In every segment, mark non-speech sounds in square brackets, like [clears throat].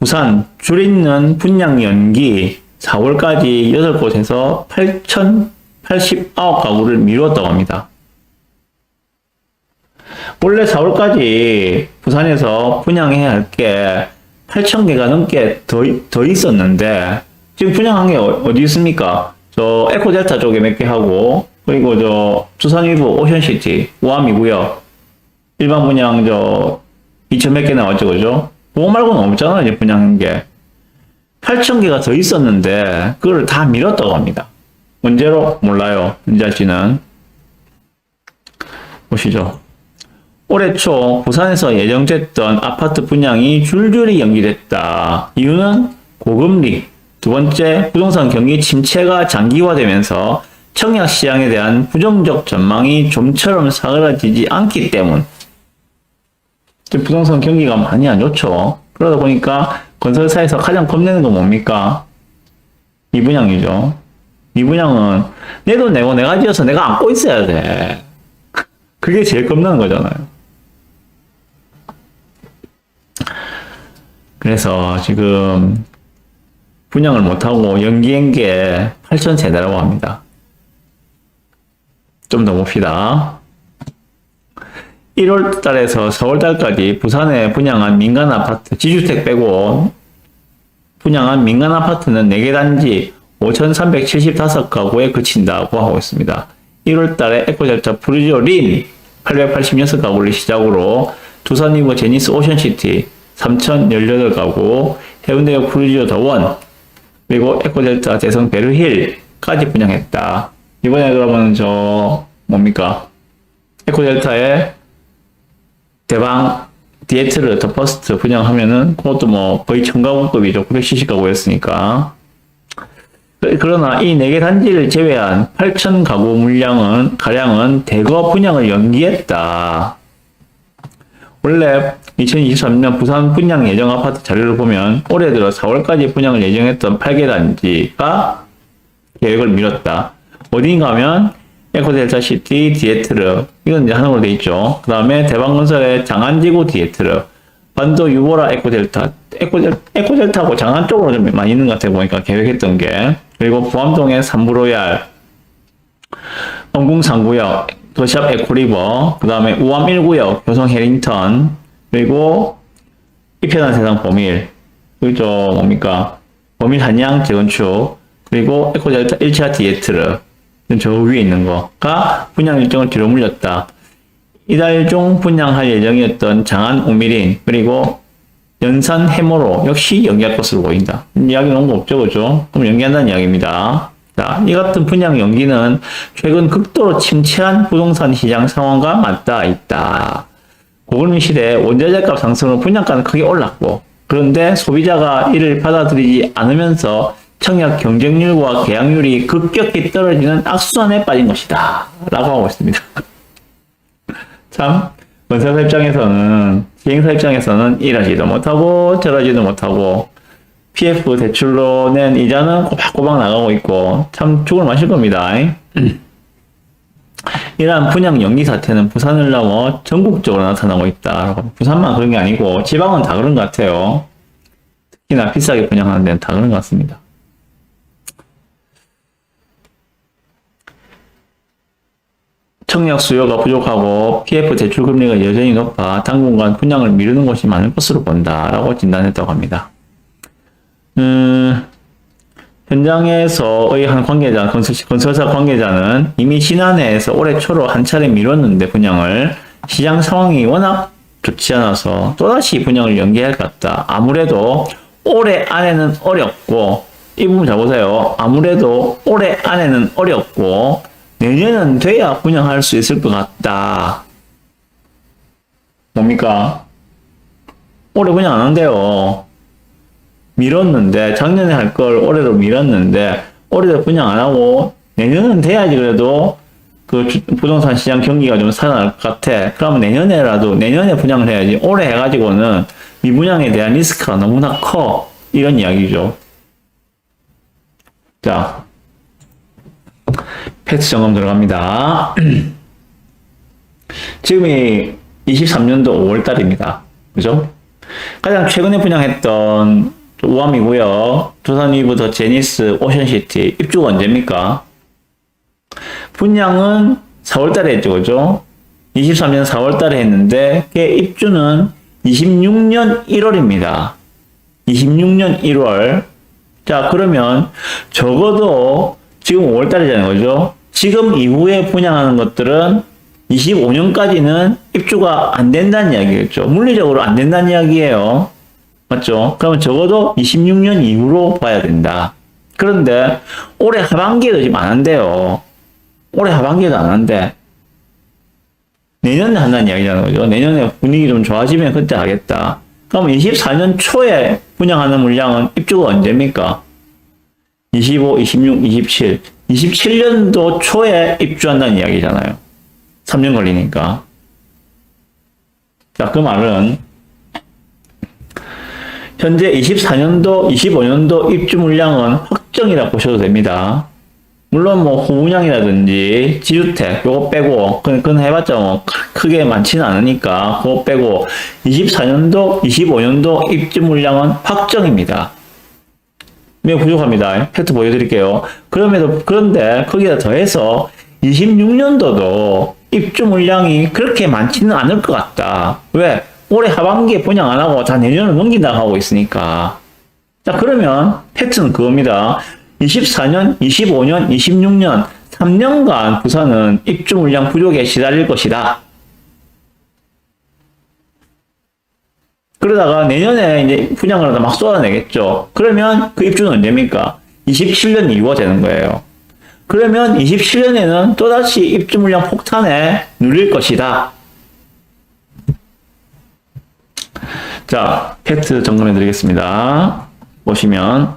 부산 줄있는 분양 연기 4월까지 8곳에서 8,089가구를 미뤘다고 합니다. 원래 4월까지 부산에서 분양해야 할 게 8,000개가 넘게 더, 더 있었는데, 지금 분양한 게 어- 어디 있습니까? 저 에코델타 쪽에 몇 개 하고, 그리고 저 두산 일부 오션시티, 우암이고요 일반 분양 저 2천 몇 개 나왔죠, 그죠? 그거 말고는 없잖아요, 이제 분양한 게. 8,000개가 더 있었는데, 그걸 다 밀었다고 합니다. 언제로? 몰라요. 문자씨는. 보시죠. 올해 초 부산에서 예정됐던 아파트 분양이 줄줄이 연기됐다. 이유는 고금리, 두 번째 부동산 경기 침체가 장기화되면서 청약 시장에 대한 부정적 전망이 좀처럼 사그라지지 않기 때문. 부동산 경기가 많이 안 좋죠. 그러다 보니까 건설사에서 가장 겁내는 건 뭡니까? 미분양이죠. 미분양은 내 돈 내고 내가 지어서 내가 안고 있어야 돼. 그게 제일 겁나는 거잖아요. 그래서 지금 분양을 못하고 연기한 게 8,000세대라고 합니다. 좀 더 봅시다. 1월 달에서 4월 달까지 부산에 분양한 민간 아파트, 지주택 빼고 분양한 민간 아파트는 4개 단지 5,375가구에 그친다고 하고 있습니다. 1월 달에 에코델타 프루지오 린 886가구를 시작으로 두산 이브 제니스 오션시티 3,018가구, 해운대역 프루지오 더원, 그리고 에코델타 대성 베르힐까지 분양했다. 이번에 그러면 저 뭡니까? 에코델타에 대방 디에트를 더 퍼스트 분양하면은 그것도 뭐 거의 청가고급이죠. 970 가구였으니까. 그러나 이 4개 단지를 제외한 8천 가구 물량은 가량은 대거 분양을 연기했다. 원래 2023년 부산 분양 예정 아파트 자료를 보면 올해 들어 4월까지 분양을 예정했던 8개 단지가 계획을 미뤘다. 어딘가 하면 에코 델타 시티 디에트르 이건 이제 하나로 돼 있죠. 그 다음에 대방건설의 장안지구 디에트르 반도 유보라 에코 델타 에코델, 에코 델타하고 장안 쪽으로 좀 많이 있는 것 같아 보니까 계획했던 게. 그리고 부암동의 삼부로얄 엄궁 3구역 도시앞 에코리버 그 다음에 우암 1구역 교성 해링턴 그리고 이편한 세상 범일 저 뭡니까? 범일 한양 재건축. 그리고 에코델타 1차 디에트르 저 위에 있는 거가 분양 일정을 뒤로 물렸다. 이달 중 분양할 예정이었던 장안 우미린 그리고 연산 해모로 역시 연기할 것으로 보인다. 이야기 거 없죠, 그죠? 그럼 연기한다는 이야기입니다. 자, 이 같은 분양 연기는 최근 극도로 침체한 부동산 시장 상황과 맞닿아 있다. 고금리 시대에 원자재값 상승으로 분양가는 크게 올랐고, 그런데 소비자가 이를 받아들이지 않으면서 청약 경쟁률과 계약률이 급격히 떨어지는 악순환에 빠진 것이다. 라고 하고 있습니다. [laughs] 참, 건설사 입장에서는, 시행사 입장에서는 이러지도 못하고 저러지도 못하고, PF 대출로 낸 이자는 꼬박꼬박 나가고 있고, 참 죽을 맛일 겁니다. 이러한 분양 연기 사태는 부산을 넘어 전국적으로 나타나고 있다. 부산만 그런 게 아니고, 지방은 다 그런 것 같아요. 특히나 비싸게 분양하는 데는 다 그런 것 같습니다. 청약 수요가 부족하고 PF 대출 금리가 여전히 높아 당분간 분양을 미루는 곳이 많을 것으로 본다라고 진단했다고 합니다. 음, 현장에서의 한 관계자, 건설, 건설 사 관계자는 이미 지난해에서 올해 초로 한 차례 미뤘는데 분양을 시장 상황이 워낙 좋지 않아서 또다시 분양을 연기할 것 같다. 아무래도 올해 안에는 어렵고 이 부분 잘 보세요. 아무래도 올해 안에는 어렵고 내년은 돼야 분양할 수 있을 것 같다. 뭡니까? 올해 분양 안 한대요. 미뤘는데, 작년에 할 걸 올해로 미뤘는데, 올해도 분양 안 하고, 내년은 돼야지 그래도, 그 주- 부동산 시장 경기가 좀 살아날 것 같아. 그러면 내년에라도, 내년에 분양을 해야지. 올해 해가지고는 미분양에 대한 리스크가 너무나 커. 이런 이야기죠. 자, 팩트 점검 들어갑니다. [clears throat] 지금이 23년도 5월 달입니다. 그죠? 가장 최근에 분양했던 우암이고요. 두산 위브더 제니스 오션시티 입주가 언제입니까? 분양은 4월 달에 했죠, 그죠? 23년 4월 달에 했는데, 그 입주는 26년 1월입니다. 26년 1월. 자, 그러면 적어도 지금 5월 달이잖아요, 그죠? 지금 이후에 분양하는 것들은 25년까지는 입주가 안 된다는 이야기겠죠. 물리적으로 안 된다는 이야기예요. 맞죠? 그러면 적어도 26년 이후로 봐야 된다. 그런데 올해 하반기에도 지금 안 한대요. 올해 하반기에도 안 한대. 내년에 한다는 이야기잖아요. 그죠? 내년에 분위기 좀 좋아지면 그때 하겠다. 그럼 24년 초에 분양하는 물량은 입주가 언제입니까? 25, 26, 27. 27년도 초에 입주한다는 이야기잖아요. 3년 걸리니까. 자, 그 말은 현재 24년도, 25년도 입주 물량은 확정이라 보셔도 됩니다. 물론 뭐 후분양이라든지 지주택 요거 빼고 그건, 그건 해봤자 뭐 크게 많지는 않으니까 그거 빼고 24년도, 25년도 입주 물량은 확정입니다. 매우 부족합니다. 팩트 보여드릴게요. 그럼에도 그런데 거기다 더해서 26년도도 입주 물량이 그렇게 많지는 않을 것 같다. 왜? 올해 하반기에 분양 안 하고 다 내년을 넘긴다고 하고 있으니까. 자, 그러면 팩트는 그겁니다. 24년, 25년, 26년, 3년간 부산은 입주 물량 부족에 시달릴 것이다. 그러다가 내년에 이제 분양을 하다 막 쏟아내겠죠. 그러면 그 입주는 언제입니까? 27년 이후가 되는 거예요. 그러면 27년에는 또다시 입주 물량 폭탄에 누릴 것이다. 자, 팩트 점검해 드리겠습니다. 보시면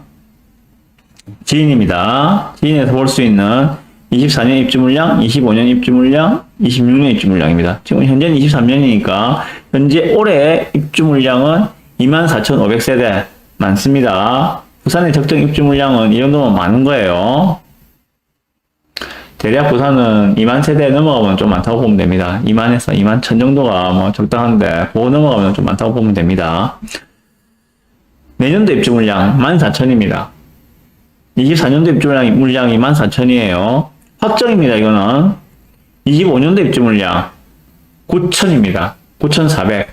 지인입니다. 지인에서 볼 수 있는 24년 입주 물량, 25년 입주 물량, 26년 입주 물량입니다. 지금 현재는 23년이니까 현재 올해 입주 물량은 24,500세대 많습니다. 부산의 적정 입주 물량은 이 정도면 많은 거예요. 대략 부산은 2만 세대 넘어가면 좀 많다고 보면 됩니다. 2만에서 2만 천 정도가 뭐 적당한데 그거 넘어가면 좀 많다고 보면 됩니다. 내년도 입주 물량 14,000입니다. 24년도 입주 물량, 물량이 14,000이에요. 확정입니다, 이거는. 25년도 입주 물량 9,000입니다. 9,400.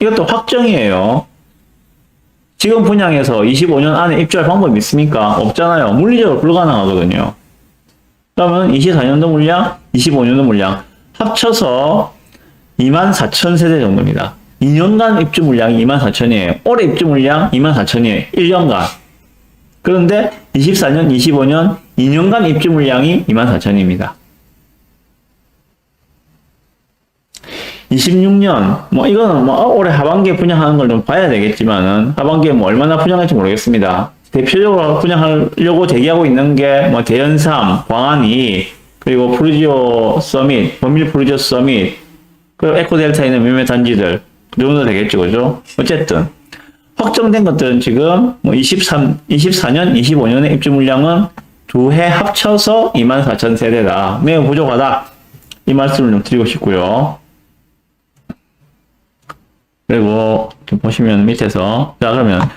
이것도 확정이에요. 지금 분양해서 25년 안에 입주할 방법이 있습니까? 없잖아요. 물리적으로 불가능하거든요. 그러면 24년도 물량, 25년도 물량 합쳐서 24,000세대 정도입니다. 2년간 입주 물량이 24,000이에요. 올해 입주 물량 24,000이에요. 1년간. 그런데 24년, 25년 2년간 입주 물량이 24,000입니다. 26년, 뭐, 이거는 뭐, 올해 하반기에 분양하는 걸 좀 봐야 되겠지만은, 하반기에 뭐, 얼마나 분양할지 모르겠습니다. 대표적으로 분양하려고 대기하고 있는 게, 뭐, 대연삼, 광안이, 그리고 프루지오 서밋, 범밀 프루지오 서밋, 그리고 에코델타에 있는 몇몇 단지들, 그 정도 되겠죠, 그죠? 어쨌든, 확정된 것들은 지금, 뭐, 23, 24년, 25년의 입주 물량은 두 해 합쳐서 24,000세대다. 매우 부족하다. 이 말씀을 좀 드리고 싶고요. 그리고 좀 보시면 밑에서 자 그러면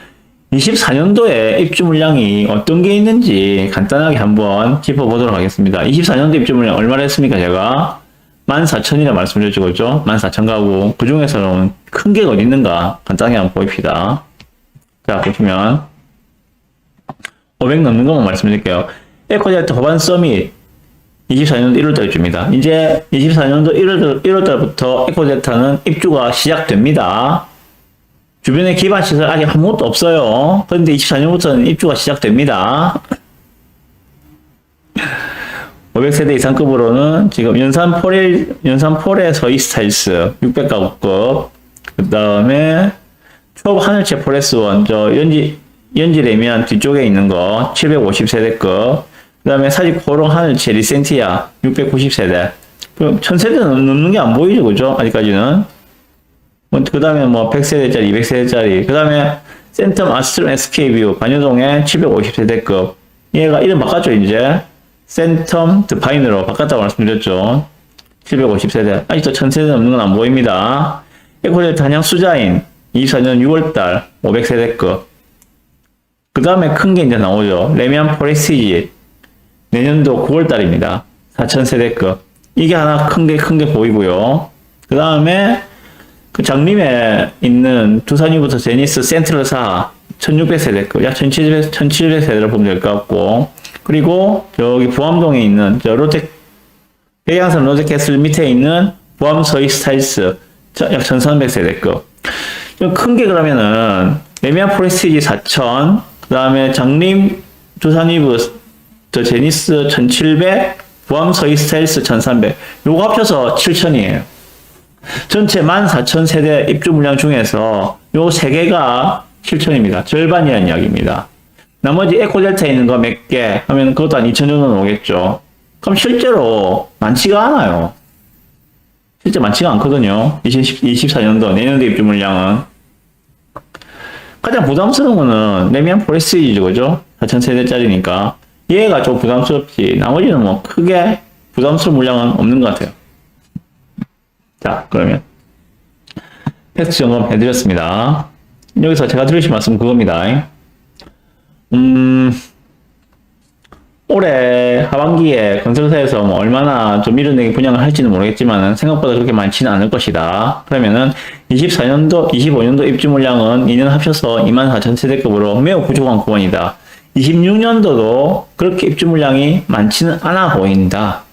24년도에 입주 물량이 어떤 게 있는지 간단하게 한번 짚어보도록 하겠습니다. 24년도 입주 물량 얼마나 했습니까 제가 14,000이라 말씀드렸죠 그죠? 14,000 가구 그 중에서는 큰 게 어디 있는가 간단하게 한번 보입시다. 자 보시면 500 넘는 것만 말씀드릴게요. 에코제트 호반 서밋 24년도 1월달 입주입니다. 이제 24년도 1월, 1월달부터 에코제타는 입주가 시작됩니다. 주변에 기반시설 아직 아무것도 없어요. 그런데 24년부터는 입주가 시작됩니다. 500세대 이상급으로는 지금 연산 폴에, 연산 폴에 서이 스타일스 600가구급, 그 다음에 초업 하늘채 포레스원, 저 연지, 연지레미안 뒤쪽에 있는 거 750세대급, 그 다음에 사직 고롱 하늘채 리센티아 690세대. 그럼 1000세대는 넘는 게 안 보이죠, 그죠? 아직까지는. 그 다음에 뭐 100세대짜리, 200세대짜리. 그 다음에 센텀 아스트론 SK뷰 반여동의 750세대급. 얘가 이름 바꿨죠, 이제. 센텀 드파인으로 바꿨다고 말씀드렸죠. 750세대. 아직도 1000세대 넘는 건 안 보입니다. 에코델 단양 수자인 24년 6월달 500세대급. 그 다음에 큰 게 이제 나오죠. 레미안 포레스티지. 내년도 9월달입니다. 4000세대급. 이게 하나 큰 게 큰 게 보이고요. 그 다음에 그 장림에 있는 두산유부터 제니스 센트럴사 1600세대급, 약 1700, 1700세대를 보면 될 것 같고, 그리고 저기 부암동에 있는 저 롯데, 백양산 롯데캐슬 밑에 있는 부암 서희 스타일스 약 1300세대급. 큰게 그러면은 레미안 프레스티지 4000, 그 다음에 장림 두산이브 저 제니스 1700, 부암 서희 스타일스 1300. 요거 합쳐서 7000이에요. 전체 14,000세대 입주 물량 중에서 요 3개가 7천입니다. 절반이라는 이야기입니다. 나머지 에코델타에 있는 거 몇 개 하면 그것도 한 2천 정도 나오겠죠. 그럼 실제로 많지가 않아요. 실제 많지가 않거든요. 2024년도 내년도 입주 물량은. 가장 부담스러운 거는 레미안 포레스이죠, 그죠? 4,000세대짜리니까. 얘가 좀 부담스럽지. 나머지는 뭐 크게 부담스러운 물량은 없는 것 같아요. 자, 그러면 팩트 점검 해드렸습니다. 여기서 제가 드리신 말씀 그겁니다. 음, 올해 하반기에 건설사에서 뭐 얼마나 좀 밀어내기 분양을 할지는 모르겠지만 생각보다 그렇게 많지는 않을 것이다. 그러면은 24년도, 25년도 입주 물량은 2년 합쳐서 24,000세대급으로 매우 부족한 구간이다. 26년도도 그렇게 입주 물량이 많지는 않아 보인다.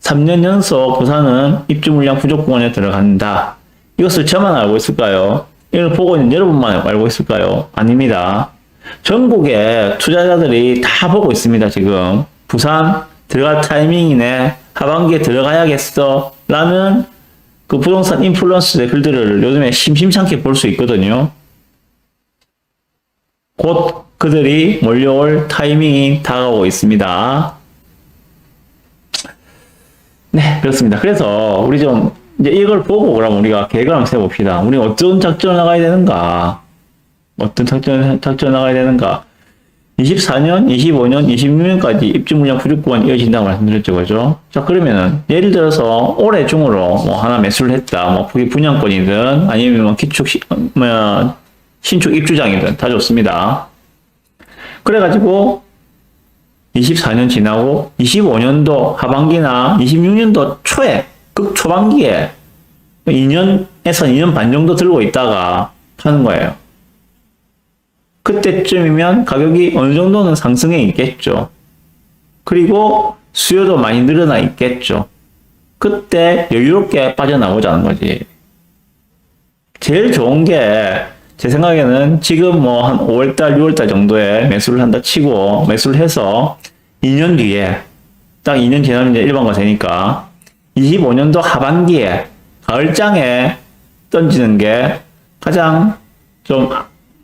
3년 연속 부산은 입주 물량 부족 구간에 들어간다. 이것을 저만 알고 있을까요? 이걸 보고 있는 여러분만 알고 있을까요? 아닙니다. 전국의 투자자들이 다 보고 있습니다, 지금. 부산 들어갈 타이밍이네. 하반기에 들어가야겠어. 라는 그 부동산 인플루언스의 글들을 요즘에 심심찮게 볼 수 있거든요. 곧 그들이 몰려올 타이밍이 다가오고 있습니다. 네, 그렇습니다. 그래서 우리 좀 이제 이걸 보고 그럼 우리가 계획을 한번 세봅시다. 우리 어떤 작전을 나가야 되는가? 어떤 작전, 작전 나가야 되는가? 24년, 25년, 26년까지 입주 물량 부족 구간이 이어진다고 말씀드렸죠. 그죠? 자, 그러면은, 예를 들어서 올해 중으로 뭐 하나 매수를 했다. 뭐, 그게 분양권이든 아니면 뭐 기축, 시, 뭐, 신축 입주장이든 다 좋습니다. 그래가지고, 24년 지나고 25년도 하반기나 26년도 초에 극 초반기에 2년에서 2년 반 정도 들고 있다가 파는 거예요. 그때쯤이면 가격이 어느 정도는 상승해 있겠죠. 그리고 수요도 많이 늘어나 있겠죠. 그때 여유롭게 빠져나오자는 거지. 제일 좋은 게 제 생각에는 지금 뭐 한 5월달, 6월달 정도에 매수를 한다 치고 매수를 해서 2년 뒤에 딱 2년 지나면 이제 일반화 되니까 25년도 하반기에 가을장에 던지는 게 가장 좀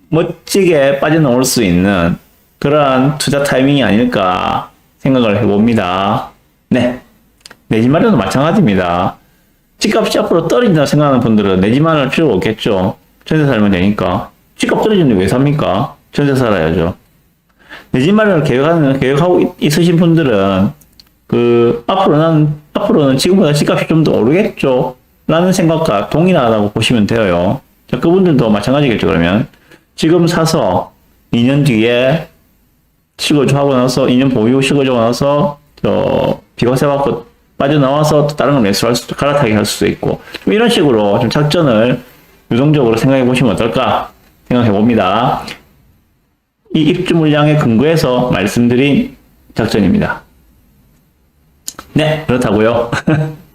멋지게 빠져나올 수 있는 그러한 투자 타이밍이 아닐까 생각을 해봅니다. 네. 내집 마련도 마찬가지입니다. 집값이 앞으로 떨어진다고 생각하는 분들은 내집 마련할 필요가 없겠죠. 전세 살면 되니까. 집값 떨어지는데 왜 삽니까? 전세 살아야죠. 내 집 마련을 계획하는, 계획하고 있으신 분들은, 그, 앞으로는, 앞으로는 지금보다 집값이 좀 더 오르겠죠? 라는 생각과 동일하다고 보시면 돼요. 자, 그분들도 마찬가지겠죠, 그러면. 지금 사서 2년 뒤에 실거주하고 나서 2년 보유 실거주하고 나서, 저, 비과세 받고 빠져나와서 또 다른 걸 매수할 수도, 갈아타게 할 수도 있고, 좀 이런 식으로 좀 작전을 유동적으로 생각해 보시면 어떨까 생각해 봅니다. 이 입주 물량에 근거해서 말씀드린 작전입니다. 네, 그렇다고요. [laughs]